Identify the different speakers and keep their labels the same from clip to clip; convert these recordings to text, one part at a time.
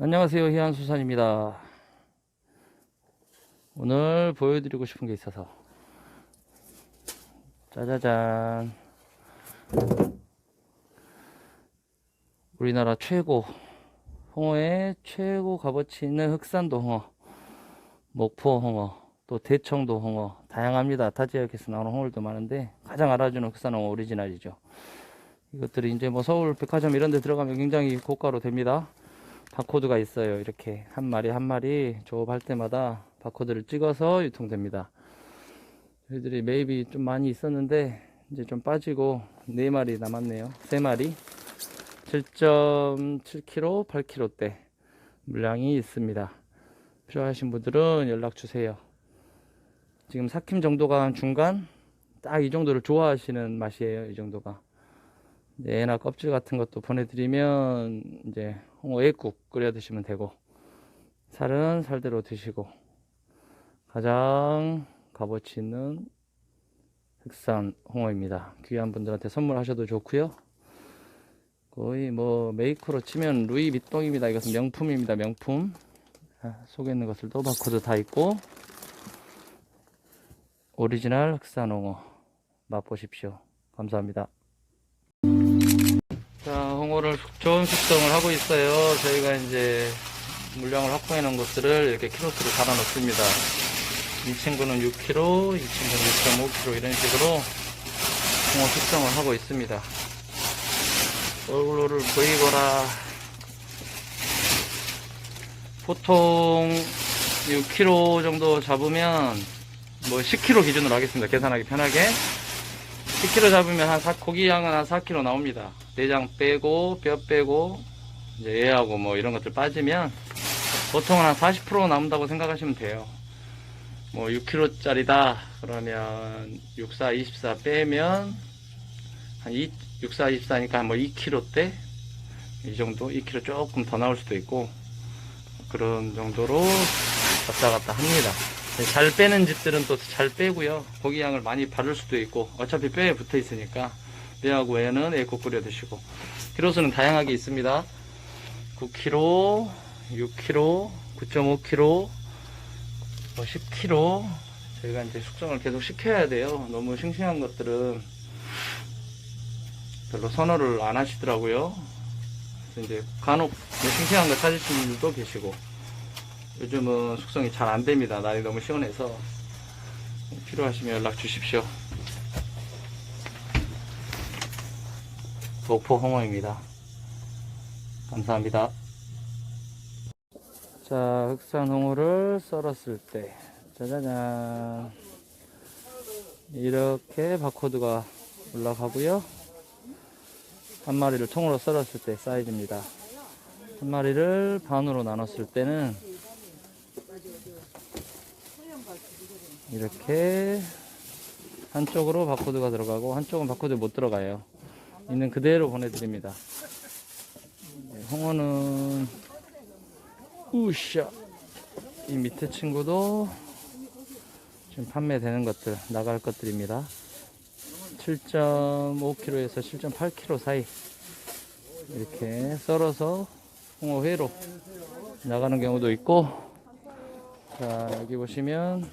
Speaker 1: 안녕하세요. 희한수산입니다. 오늘 보여드리고 싶은 게 있어서. 짜자잔. 우리나라 최고 홍어의 최고 값어치 있는 흑산도 홍어 목포 홍어 또 대청도 홍어 다양합니다. 타 지역에서 나오는 홍어도 많은데 가장 알아주는 흑산 홍어 오리지널이죠. 이것들이 이제 뭐 서울 백화점 이런 데 들어가면 굉장히 고가로 됩니다 바코드가 있어요. 이렇게 한 마리 한 마리 조업할 때마다 바코드를 찍어서 유통됩니다. 저희들이 매입이 좀 많이 있었는데 이제 좀 빠지고 네 마리 남았네요. 세 마리 7.7kg, 8kg대 물량이 있습니다. 필요하신 분들은 연락 주세요. 지금 삭힘 정도가 한 중간 딱 이 정도를 좋아하시는 맛이에요. 이 정도가. 애나 껍질 같은 것도 보내드리면 이제 홍어 애국 끓여 드시면 되고 살은 살대로 드시고 가장 값어치 있는 흑산 홍어입니다. 귀한 분들한테 선물하셔도 좋고요. 거의 뭐 메이커로 치면 루이 밑동입니다. 이것은 명품입니다. 명품. 자, 속에 있는 것들도 바코드 다 있고 오리지널 흑산 홍어 맛보십시오. 감사합니다. 자, 홍어를 좋은 숙성을 하고 있어요. 저희가 이제 물량을 확보해 놓은 것들을 이렇게 키로수로 달아 놓습니다. 이 친구는 6kg, 이 친구는 6.5kg 이런 식으로 홍어 숙성을 하고 있습니다. 얼굴을 보이거라. 보통 6kg 정도 잡으면 뭐 10kg 기준으로 하겠습니다. 계산하기 편하게. 10kg 잡으면 한 4, 고기 양은 한 4kg 나옵니다. 내장 빼고, 뼈 빼고, 이제 얘하고 뭐 이런 것들 빠지면 보통은 한 40% 남는다고 생각하시면 돼요. 뭐 6kg짜리다 그러면 64, 24 빼면 한 2, 64, 24니까 한뭐 2kg대 이 정도, 2kg 조금 더 나올 수도 있고 그런 정도로 왔다 갔다 합니다. 잘 빼는 집들은 또 잘 빼고요. 고기 양을 많이 바를 수도 있고 어차피 뼈에 붙어 있으니까 뼈하고 애는 애국 끓여 드시고 키로수는 다양하게 있습니다. 9kg, 6kg, 9.5kg, 뭐 10kg 저희가 이제 숙성을 계속 시켜야 돼요. 너무 싱싱한 것들은 별로 선호를 안 하시더라고요. 그래서 이제 간혹 뭐 싱싱한 거 찾으시는 분들도 계시고 요즘은 숙성이 잘 안 됩니다. 날이 너무 시원해서 필요하시면 연락 주십시오. 목포 홍어입니다. 감사합니다. 자, 흑산 홍어를 썰었을 때, 짜자잔. 이렇게 바코드가 올라가고요. 한 마리를 통으로 썰었을 때 사이즈입니다. 한 마리를 반으로 나눴을 때는 이렇게 한쪽으로 바코드가 들어가고 한쪽은 바코드 못 들어가요. 있는 그대로 보내드립니다. 네, 홍어는 우샤 이 밑에 친구도 지금 판매되는 것들 나갈 것들입니다. 7.5kg에서 7.8kg 사이 이렇게 썰어서 홍어 회로 나가는 경우도 있고 자 여기 보시면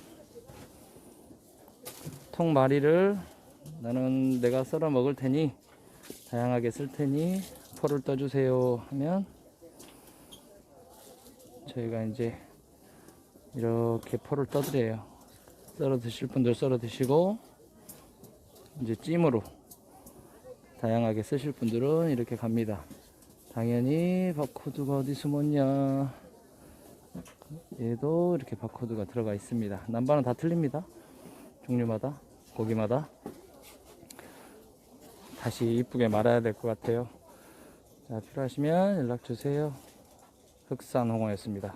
Speaker 1: 통 마리를 나는 내가 썰어 먹을 테니 다양하게 쓸 테니 포를 떠주세요 하면 저희가 이제 이렇게 포를 떠드려요. 썰어 드실 분들 썰어 드시고 이제 찜으로 다양하게 쓰실 분들은 이렇게 갑니다. 당연히 바코드가 어디 숨었냐? 얘도 이렇게 바코드가 들어가 있습니다. 남바는 다 틀립니다. 종류마다 고기마다 다시 이쁘게 말아야 될 것 같아요. 자, 필요하시면 연락 주세요. 흑산 홍어였습니다.